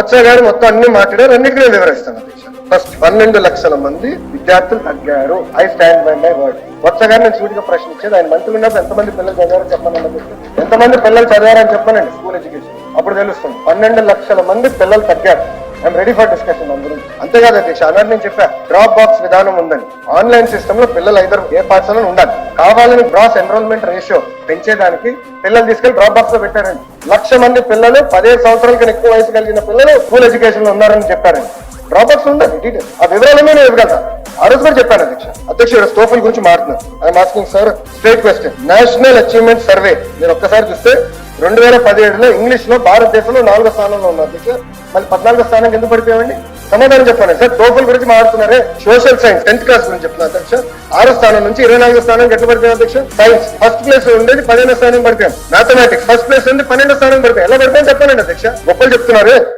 బొత్స గారు మొత్తం అన్ని మాట్లాడారు అన్నిటికీ నేను వివరిస్తాను అధ్యక్ష. ఫస్ట్ పన్నెండు లక్షల మంది విద్యార్థులు తగ్గారు. I stand by my word Botsa garu నేను సూటిగా ప్రశ్న ఇచ్చేది ఆయన మంత్రి ఉన్నప్పుడు ఎంతమంది పిల్లలు చదివారు చెప్పమని ఎంతమంది పిల్లలు చదివారని చెప్పనండి స్కూల్ ఎడ్యుకేషన్. అప్పుడు తెలుస్తుంది పన్నెండు లక్షల మంది పిల్లలు తగ్గారు. ఐఎమ్ రెడీ ఫర్ డిస్కషన్ అందరూ. అంతేకాదు అధ్యక్ష అలాంటి నేను చెప్పా డ్రాప్ బాక్స్ విధానం ఉందని. ఆన్లైన్ సిస్టమ్లో పిల్లలు ఇద్దరు ఏ పాఠశాలలో ఉండాలి. కావాలని గ్రాస్ ఎన్రోల్మెంట్ రేషియో పెంచేదానికి పిల్లలు తీసుకెళ్ళి డ్రాప్ బాక్స్లో పెట్టారండి. లక్ష మంది పిల్లలు పదిహేడు సంవత్సరాల కన్నా ఎక్కువ వయసు కలిగిన పిల్లలు స్కూల్ ఎడ్యుకేషన్లో ఉన్నారని చెప్పారండి. డ్రాప్ బాక్స్ ఉందండి డీటెయిల్ ఆ వివరాలన్నీ నేను ఇవ్వగలరా ఆ రోజు కూడా చెప్పాను అధ్యక్ష. అధ్యక్ష స్టోఫల్ గురించి మాట్లాడుతున్నాను. I'm asking sir straight question national achievement survey మీరు ఒక్కసారి చూస్తే రెండు వేల పదిహేడులో ఇంగ్లీష్లో భారతదేశంలో నాలుగో స్థానంలో ఉన్నారు అధ్యక్ష. మళ్ళీ పద్నాలుగో స్థానం ఎందుకు పడిపోయామండి? సమాధానం చెప్పాను. సార్ టోఫల్ గురించి మాట్లాడుతున్నారే. సోషల్ సైన్స్ టెన్త్ క్లాస్ గురించి చెప్తున్నారు అధ్యక్ష ఆరో స్థానం నుంచి ఇరవై నాలుగో స్థానానికి ఎట్లా పడిపోయాం అధ్యక్ష? సైన్స్ ఫస్ట్ ప్లేస్ ఉండేది పదిహేనో స్థానం పడిపోయాం మ్యాథమెటిక్స్ ఫస్ట్ ప్లేస్ ఉంది పన్నెండో స్థానం పడిపోయాం ఎలా పడిపోయాం చెప్పండి అధ్యక్ష? గొప్పలు చెప్తున్నారు.